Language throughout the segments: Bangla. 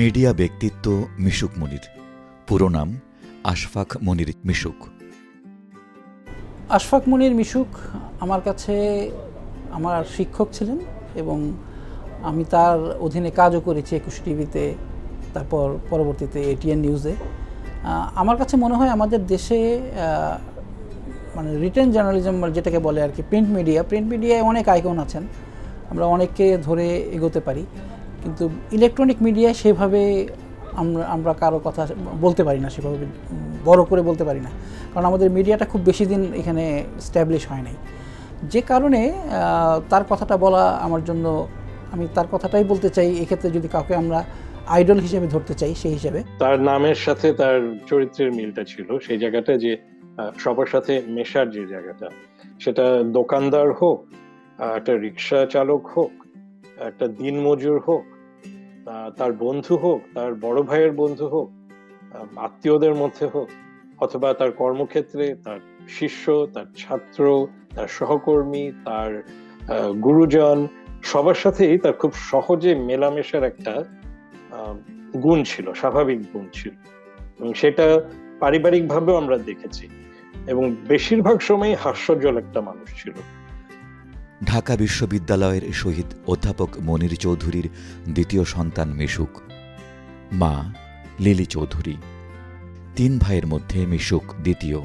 মিডিয়া ব্যক্তিত্ব মিশুক মনির। পুরো নাম আশফাক মনির মিশুক। আশফাক মুনির মিশুক আমার কাছে আমার শিক্ষক ছিলেন এবং আমি তার অধীনে কাজও করেছি একুশ টিভিতে, তারপর পরবর্তীতে এটিএন নিউজে। আমার কাছে মনে হয় আমাদের দেশে মানে রিটেন জার্নালিজম যেটাকে বলে আর কি প্রিন্ট মিডিয়া প্রিন্ট মিডিয়ায় অনেক আইকন আছেন। আমরা অনেককে ধরে এগোতে পারি। কিন্তু ইলেকট্রনিক মিডিয়ায় সেভাবে আমরা আমরা কারও কথা বলতে পারি না, সেভাবে বড় করে বলতে পারি না। কারণ আমাদের মিডিয়াটা খুব বেশি দিন এখানে স্ট্যাবলিশ হয় নাই। যে কারণে তার কথাটা বলা আমার জন্য, আমি তার কথাটাই বলতে চাই। এক্ষেত্রে যদি কাউকে আমরা আইডল হিসেবে ধরতে চাই, সেই হিসেবে। তার নামের সাথে তার চরিত্রের মিলটা ছিল। সেই জায়গাটা যে সবার সাথে মেশার যে জায়গাটা, সেটা দোকানদার হোক একটা রিক্সা চালক হোক, একটা দিনমজুর হোক তার বন্ধু হোক, তার বড় ভাইয়ের বন্ধু হোক আত্মীয়দের মধ্যে হোক, অথবা তার কর্মক্ষেত্রে তার শিষ্য, তার ছাত্র, তার সহকর্মী, তার গুরুজন, সবার সাথেই তার খুব সহজে মেলামেশার একটা গুণ ছিল, স্বাভাবিক গুণ ছিল। এবং সেটা পারিবারিক ভাবেও আমরা দেখেছি। এবং বেশিরভাগ সময় হাস্যজ্জ্বল একটা মানুষ ছিল। ঢাকা বিশ্ববিদ্যালয়ের শহীদ অধ্যাপক মনির চৌধুরীর দ্বিতীয় সন্তান মিশুক। মা, লিলি চৌধুরী। তিন ভাইয়ের মধ্যে মিশুক দ্বিতীয়।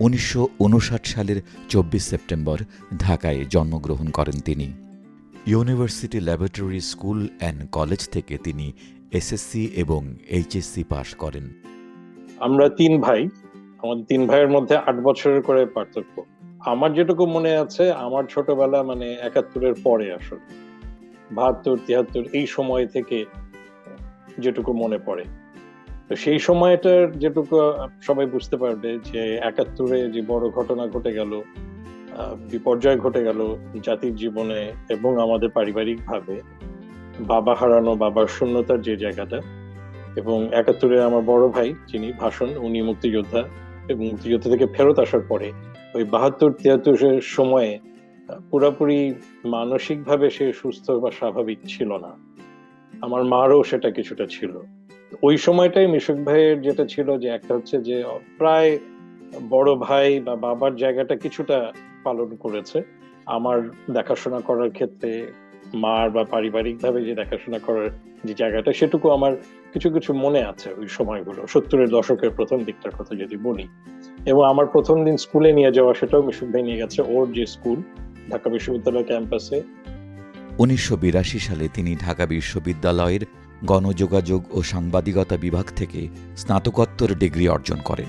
উনিশশো উনষাট সালের চব্বিশ সেপ্টেম্বর ঢাকায় জন্মগ্রহণ করেন তিনি। University laboratory school and college থেকে তিনি এসএসসি এবং এইচএসসি পাশ করেন। আমরা তিন ভাই। আমাদের তিন ভাইয়ের মধ্যে আট বছরের করে পার্থক্য। আমার যেটুকু মনে আছে, আমার ছোটবেলা মানে একাত্তরের পরে আসলে। বাহাত্তর তিয়াত্তর এই সময় থেকে যেটুকু মনে পড়ে। তো সেই সময়টার যেটুকু সবাই বুঝতে পারবে যে একাত্তরে যে বড় ঘটনা ঘটে গেল বিপর্যয় ঘটে গেল জাতির জীবনে এবং আমাদের পারিবারিক ভাবে বাবা হারানো, বাবার শূন্যতার যে জায়গাটা এবং একাত্তরে আমার বড় ভাই যিনি ভাষণ, উনি মুক্তিযোদ্ধা এবং মুক্তিযুদ্ধ থেকে ফেরত আসার পরে ওই বাহাত্তর তিয়াত্তর সময়ে পুরাপুরি মানসিকভাবে সে সুস্থ বা স্বাভাবিক ছিল না। আমার মারও সেটা কিছুটা ছিল। ওই সময়টাই মিশুক ভাইয়ের যেটা ছিল যে একটা হচ্ছে যে প্রায় বড় ভাই বা বাবার জায়গাটা কিছুটা পালন করেছে। আমার দেখাশোনা করার ক্ষেত্রে মার বা পারিবারিক ভাবে যে দেখাশোনা করার যে জায়গাটা, সেটুকু আমার কিছু কিছু মনে আছে ওই সময়গুলো। সত্তরের দশকের প্রথম দিকটার কথা যদি বলি। এবং আমার প্রথম দিন স্কুলে নিয়ে যাওয়া সেটাও মিশুক নিয়ে গেছে। ওর যে স্কুল, ঢাকা বিশ্ববিদ্যালয় ক্যাম্পাসে। উনিশশো বিরাশি সালে তিনি ঢাকা বিশ্ববিদ্যালয়ের গণযোগাযোগ ও সাংবাদিকতা বিভাগ থেকে স্নাতকোত্তর ডিগ্রি অর্জন করেন।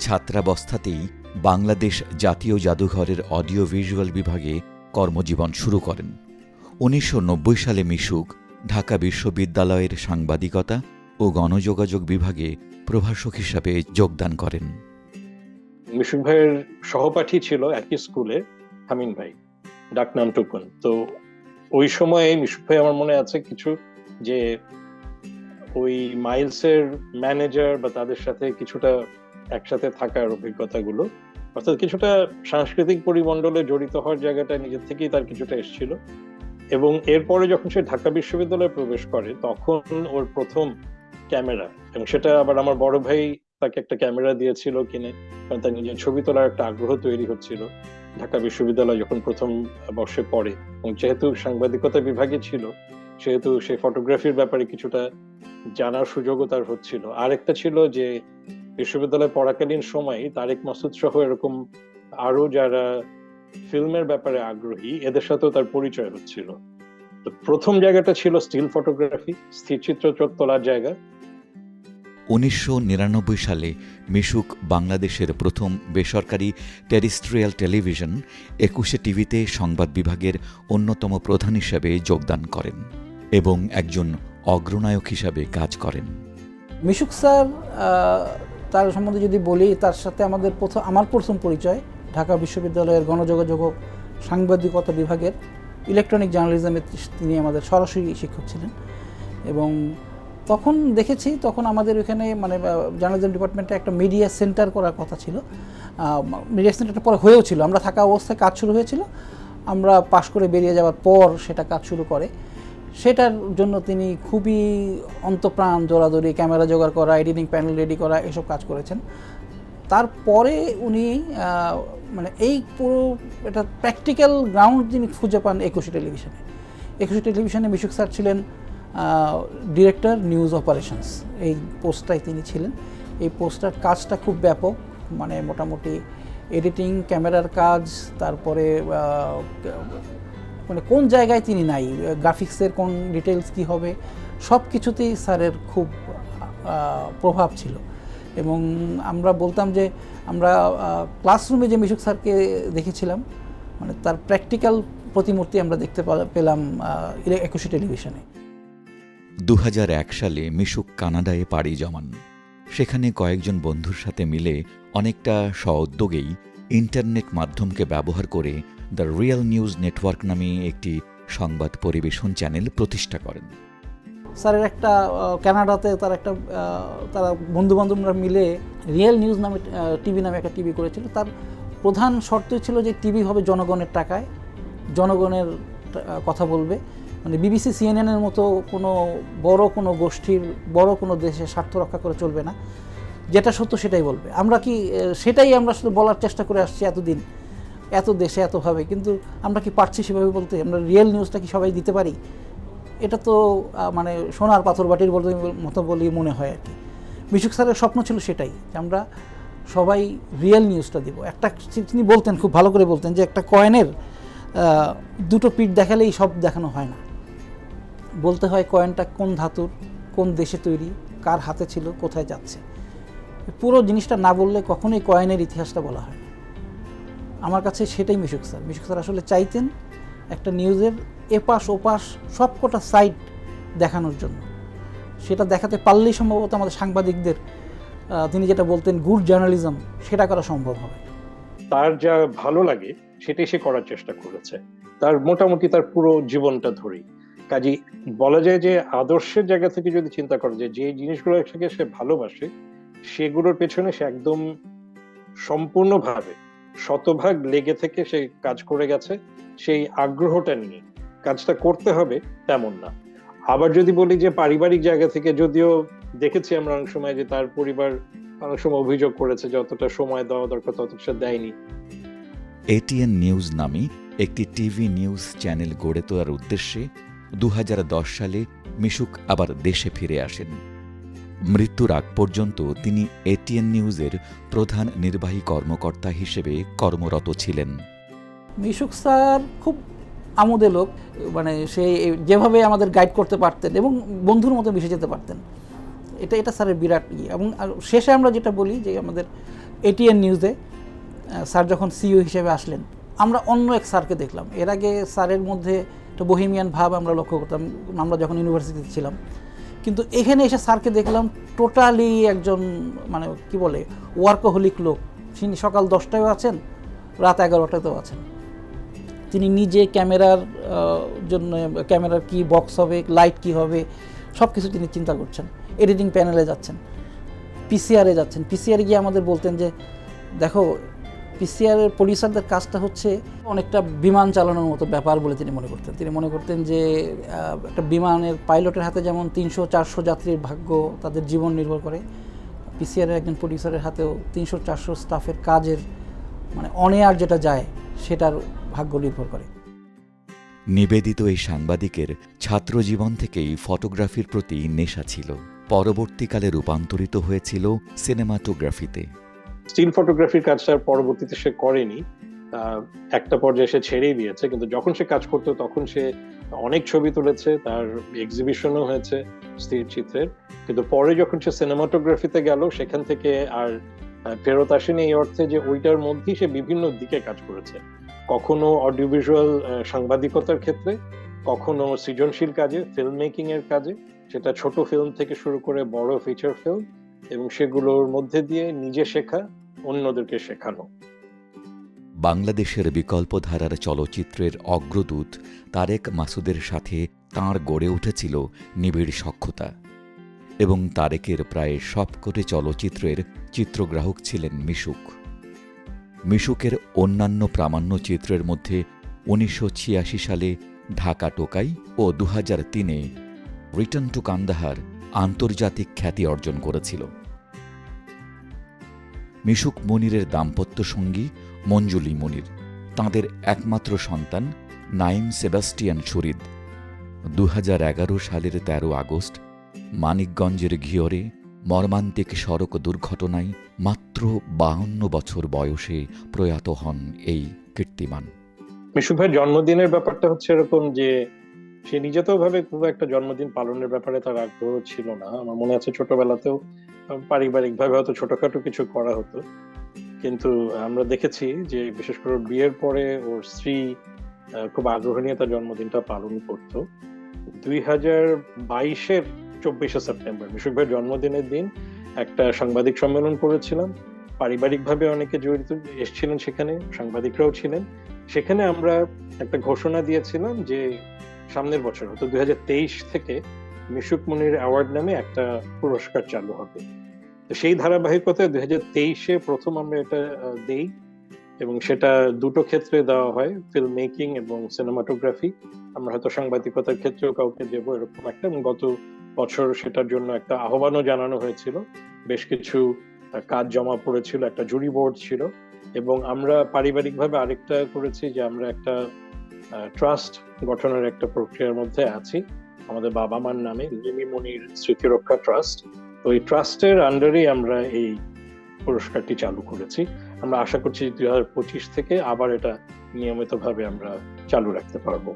ছাত্রাবস্থাতেই বাংলাদেশ জাতীয় জাদুঘরের অডিও ভিজুয়াল বিভাগে কর্মজীবন শুরু করেন। উনিশশো নব্বই সালে মিশুক ঢাকা বিশ্ববিদ্যালয়ের সাংবাদিকতা ও গণযোগাযোগ বিভাগে প্রভাষক হিসাবে যোগদান করেন। মিশুক ভাইয়ের সহপাঠী ছিল একই স্কুলে হামিন ভাই, ডাকনাম টুকুন। তো ওই সময়ে মিশুক ভাই আমার মনে আছে কিছু যে ওই মাইলসের ম্যানেজার বা তাদের সাথে কিছুটা একসাথে থাকার অভিজ্ঞতাগুলো, অর্থাৎ কিছুটা সাংস্কৃতিক পরিমণ্ডলে জড়িত হওয়ার জায়গাটা নিজের থেকেই তার কিছুটা এসেছিল। এবং এরপরে যখন সে ঢাকা বিশ্ববিদ্যালয়ে প্রবেশ করে, তখন ওর প্রথম ক্যামেরা, এবং সেটা আবার আমার বড় ভাই তাকে একটা ক্যামেরা দিয়েছিল কিনে, কারণ তার নিজের ছবি তোলার একটা আগ্রহ তৈরি হচ্ছিল ঢাকা বিশ্ববিদ্যালয় যখন প্রথম বর্ষে পড়ে। এবং যেহেতু সাংবাদিকতা বিভাগে ছিল, সেহেতু সে ফটোগ্রাফির ব্যাপারে কিছুটা জানার সুযোগও তার হচ্ছিল। আরেকটা ছিল যে, বিশ্ববিদ্যালয়ে পড়াকালীন সময় তারেক মাসুদ সহ এরকম আরও যারা ফিল্মের ব্যাপারে আগ্রহী, এদের সাথেও তার পরিচয় হচ্ছিল। তো প্রথম জায়গাটা ছিল স্টিল ফটোগ্রাফি স্থিরচিত্র তোলার জায়গা। উনিশশো নিরানব্বই সালে মিশুক বাংলাদেশের প্রথম বেসরকারি টেরিস্ট্রিয়াল টেলিভিশন একুশে টিভিতে সংবাদ বিভাগের অন্যতম প্রধান হিসাবে যোগদান করেন এবং একজন অগ্রনায়ক হিসাবে কাজ করেন। মিশুক স্যার তার সম্বন্ধে যদি বলি তার সাথে আমাদের প্রথম আমার প্রথম পরিচয় ঢাকা বিশ্ববিদ্যালয়ের গণযোগাযোগ সাংবাদিকতা বিভাগের। ইলেকট্রনিক জার্নালিজমে তিনি আমাদের সরাসরি শিক্ষক ছিলেন। এবং তখন দেখেছি, তখন আমাদের ওখানে মানে জার্নালিজম ডিপার্টমেন্টে একটা মিডিয়া সেন্টার করার কথা ছিল। মিডিয়া সেন্টারটা পরে হয়েও ছিল। আমরা থাকা অবস্থায় কাজ শুরু হয়েছিল। আমরা পাশ করে বেরিয়ে যাওয়ার পর সেটা কাজ শুরু করে। সেটার জন্য তিনি খুবই অন্তপ্রাণ জোরাজোরি ক্যামেরা জোগাড় করা, এডিটিং প্যানেল রেডি করা, এসব কাজ করেছেন। তারপরে উনি মানে এই পুরো এটা প্র্যাকটিক্যাল গ্রাউন্ড যিনি খুঁজে পান একুশে টেলিভিশনে। একুশে টেলিভিশনে মিশুক স্যার ছিলেন ডিরেক্টর নিউজ অপারেশনস এই পোস্টটাই তিনি ছিলেন। এই পোস্টটার কাজটা খুব ব্যাপক মানে মোটামুটি এডিটিং ক্যামেরার কাজ, তারপরে মানে কোন জায়গায় তিনি নাই গ্রাফিক্সের কোন ডিটেলস কি হবে সব কিছুতেই স্যারের খুব প্রভাব ছিল। এবং আমরা বলতাম যে আমরা ক্লাসরুমে যে মিশুক স্যারকে দেখেছিলাম মানে তার প্র্যাকটিক্যাল প্রতিমূর্তি আমরা দেখতে পেলাম একুশে টেলিভিশনে। দু হাজার এক সালে মিশুক কানাডায় পাড়ি জমান। সেখানে কয়েকজন বন্ধুর সাথে মিলে অনেকটা স্বউদ্যোগেই ইন্টারনেট মাধ্যমকে ব্যবহার করে দ্য রিয়েল নিউজ নেটওয়ার্ক নামে একটি সংবাদ পরিবেশন চ্যানেল প্রতিষ্ঠা করেন। স্যারের একটা কানাডাতে তার একটা তারা বন্ধু বান্ধবরা মিলে রিয়েল নিউজ নামে টিভি নামে একটা টিভি করেছিল। তার প্রধান শর্তই ছিল যে টিভি হবে জনগণের টাকায়, জনগণের কথা বলবে। মানে বিবিসি, সিএনএনের মতো কোনো বড় কোনো গোষ্ঠীর, বড় কোনো দেশের স্বার্থ রক্ষা করে চলবে না। যেটা সত্য সেটাই বলবে। আমরা কি সেটাই আমরা শুধু বলার চেষ্টা করে আসছি এতদিন, এত দেশে, এতভাবে। কিন্তু আমরা কি পারছি সেভাবে বলতে? আমরা রিয়েল নিউজটা কি সবাই দিতে পারি? এটা তো মানে সোনার পাথর বাটির মতো বলেই মনে হয় আর কি। মিশুক স্যারের স্বপ্ন ছিল সেটাই যে আমরা সবাই রিয়েল নিউজটা দিব। একটা তিনি বলতেন, খুব ভালো করে বলতেন যে একটা কয়েনের দুটো পিঠ দেখালেই সব দেখানো হয় না। বলতে হয় কয়েনটা কোন ধাতুর, কোন দেশে তৈরি, কার হাতে ছিল, কোথায় যাচ্ছে। পুরো জিনিসটা না বললে কখনোই কয়েনের ইতিহাসটা বলা হয় আমার কাছে সেটাই মিশুক স্যার। মিশুক স্যার আসলে চাইতেন একটা নিউজের এপাশ, ওপাশ, সবকটা সাইড দেখানোর জন্য। সেটা দেখাতে পারলেই সম্ভবত আমাদের সাংবাদিকদের তিনি যেটা বলতেন, গুড জার্নালিজম সেটা করা সম্ভব হবে। তার যা ভালো লাগে, সেটাই সে করার চেষ্টা করেছে। তার মোটামুটি তার পুরো জীবনটা ধরেই। কাজী বলা যায় যে আদর্শের জায়গা থেকে যদি চিন্তা করা যায়, যে জিনিসগুলো থেকে সে ভালোবাসে, সেগুলোর পেছনে সে একদম সম্পূর্ণভাবে শতভাগ লেগে থেকে সে কাজ করে গেছে, সেই আগ্রহটা নিয়ে। কাজটা করতে হবে তেমন না। আবার যদি বলি যে পারিবারিক জায়গা থেকে যদিও দেখেছি আমরা অনেক সময় যে তার পরিবার অনেক সময় অভিযোগ করেছে যতটা সময় দেওয়া দরকার ততটা দেয়নি। এটিএন নিউজ নামে একটি টিভি নিউজ চ্যানেল গড়ে তোলার উদ্দেশ্যে দু হাজার দশ সালে মিশুক আবার দেশে ফিরে আসেন। মৃত্যুর আগ পর্যন্ত তিনি এটিএন নিউজের প্রধান নির্বাহী কর্মকর্তা হিসেবে কর্মরত ছিলেন। মিশুক স্যার খুব আমোদে লোক মানে সে যেভাবে আমাদের গাইড করতে পারতেন এবং বন্ধুর মতো মিশে যেতে পারতেন। এটা এটা স্যারের বিরাট ইয়ে এবং শেষে আমরা যেটা বলি যে আমাদের এটিএন নিউজে স্যার যখন সিইও হিসেবে আসলেন, আমরা অন্য এক স্যারকে দেখলাম। এর আগে স্যারের মধ্যে একটা বহিমিয়ান ভাব আমরা লক্ষ্য করতাম, আমরা যখন ইউনিভার্সিটিতে ছিলাম। কিন্তু এখানে এসে স্যারকে দেখলাম টোটালি একজন মানে কি বলে ওয়ার্কোহলিক লোক। তিনি সকাল দশটায়ও আছেন, রাত এগারোটাতেও আছেন। তিনি নিজে ক্যামেরার জন্য ক্যামেরার কি বক্স হবে লাইট কি হবে সব কিছু তিনি চিন্তা করছেন। এডিটিং প্যানেলে যাচ্ছেন। পিসিআরে যাচ্ছেন। পিসিআরে গিয়ে আমাদের বলতেন যে, দেখো পিসিআরের প্রডিউসারদের কাজটা হচ্ছে অনেকটা বিমান চালানোর মতো ব্যাপার বলে তিনি মনে করতেন। তিনি মনে করতেন যে একটা বিমানের পাইলটের হাতে যেমন তিনশো, চারশো যাত্রীর ভাগ্য তাদের জীবন নির্ভর করে পিসিআরের একজন প্রডিউসারের হাতেও তিনশো, চারশো স্টাফের কাজের মানে অনেয়ার যেটা যায়, সেটার ভাগ্য নির্ভর করে। নিবেদিত এই সাংবাদিকের ছাত্রজীবন থেকেই ফটোগ্রাফির প্রতি নেশা ছিল। পরবর্তীকালে রূপান্তরিত হয়েছিল সিনেমাটোগ্রাফিতে। স্টিল ফটোগ্রাফির কাজটা পরবর্তীতে সে করেনি। একটা পর্যায়ে সে ছেড়েই দিয়েছে কিন্তু যখন সে কাজ করতো তখন সে অনেক ছবি তুলেছে তার এক্সিবিশনও হয়েছে স্থির চিত্রের। কিন্তু পরে যখন সে সিনেমাটোগ্রাফিতে গেল সেখান থেকে আর ফেরত আসেনি এই অর্থে যে ওইটার মধ্যেই সে বিভিন্ন দিকে কাজ করেছে। কখনো অডিও ভিজুয়াল সাংবাদিকতার ক্ষেত্রে, কখনো সৃজনশীল কাজে ফিল্ম মেকিং এর কাজে, সেটা ছোট ফিল্ম থেকে শুরু করে বড় ফিচার ফিল্ম এবং সেগুলোর মধ্যে দিয়ে নিজে শেখা, অন্যদেরকে শেখানো। বাংলাদেশের বিকল্পধারার চলচ্চিত্রের অগ্রদূত তারেক মাসুদের সাথে তাঁর গড়ে উঠেছিল নিবিড় সক্ষতা এবং তারেকের প্রায় সবকটি চলচ্চিত্রের চিত্রগ্রাহক ছিলেন মিশুক। মিশুকের অন্যান্য প্রামাণ্য চিত্রের মধ্যে উনিশশো ছিয়াশি সালে ঢাকা টোকাই ও দু তিনে রিটার্ন টু কান্দাহার আন্তর্জাতিক খ্যাতি অর্জন করেছিল। মিশুক মনিরের দাম্পত্য সঙ্গী মঞ্জুলি মনির, তাঁদের একমাত্র সন্তান নাইম সেবাস্টিয়ান শরিদ। দু হাজার এগারো সালের ১৩ আগস্ট মানিকগঞ্জের ঘিওরে মর্মান্তিক সড়ক দুর্ঘটনায় মাত্র বাহান্ন বছর বয়সে প্রয়াত হন এই কীর্তিমান। মিশু জন্মদিনের ব্যাপারটা হচ্ছে এরকম যে, সে নিজে তো ভাবে খুব একটা জন্মদিন পালনের ব্যাপারে তার আগ্রহ ছিল না। আমার মনে আছে ছোটবেলাতেও পারিবারিক ভাবে হয়তো ছোটখাটো কিছু করা হতো। কিন্তু আমরা দেখেছি যে, বিশেষ করে বিয়ের পরে ওর স্ত্রী খুব আগ্রহ নিয়ে তার জন্মদিনটা পালন করতো। দুই হাজার বাইশের চব্বিশে সেপ্টেম্বর। মিশুক ভাইয়ের জন্মদিনের দিন একটা সাংবাদিক সম্মেলন করেছিলাম। পারিবারিকভাবে অনেকে জড়িত এসেছিলেন সেখানে, সাংবাদিকরাও ছিলেন। সেখানে আমরা একটা ঘোষণা দিয়েছিলাম যে সামনের বছর হয়তো দুই থেকে মিশুক মনির অ্যাওয়ার্ড নামে একটা পুরস্কার চালু হবে। তো সেই ধারাবাহিকতায় দুই হাজার তেইশে প্রথম আমরা এটা দেই এবং সেটা দুটো ক্ষেত্রে দেওয়া হয়, ফিল্ম মেকিং এবং সিনেমাটোগ্রাফি। আমরা হয়তো সাংবাদিকতার ক্ষেত্রেও কাউকে দেবো এরকম একটা এবং গত বছর সেটার জন্য একটা আহ্বানও জানানো হয়েছিল। বেশ কিছু কাজ জমা পড়েছিল, একটা জুরি বোর্ড ছিল এবং আমরা পারিবারিকভাবে আরেকটা করেছি যে আমরা একটা ট্রাস্ট গঠনের একটা প্রক্রিয়ার মধ্যে আছি। আমাদের বাবা মার নামে মনির স্মৃতিরক্ষা ট্রাস্ট। তো এই ট্রাস্টের আন্ডারেই আমরা এই পুরস্কারটি চালু করেছি। আমরা আশা করছি দুই হাজার পঁচিশ থেকে আবার এটা নিয়মিতভাবে আমরা চালু রাখতে পারব।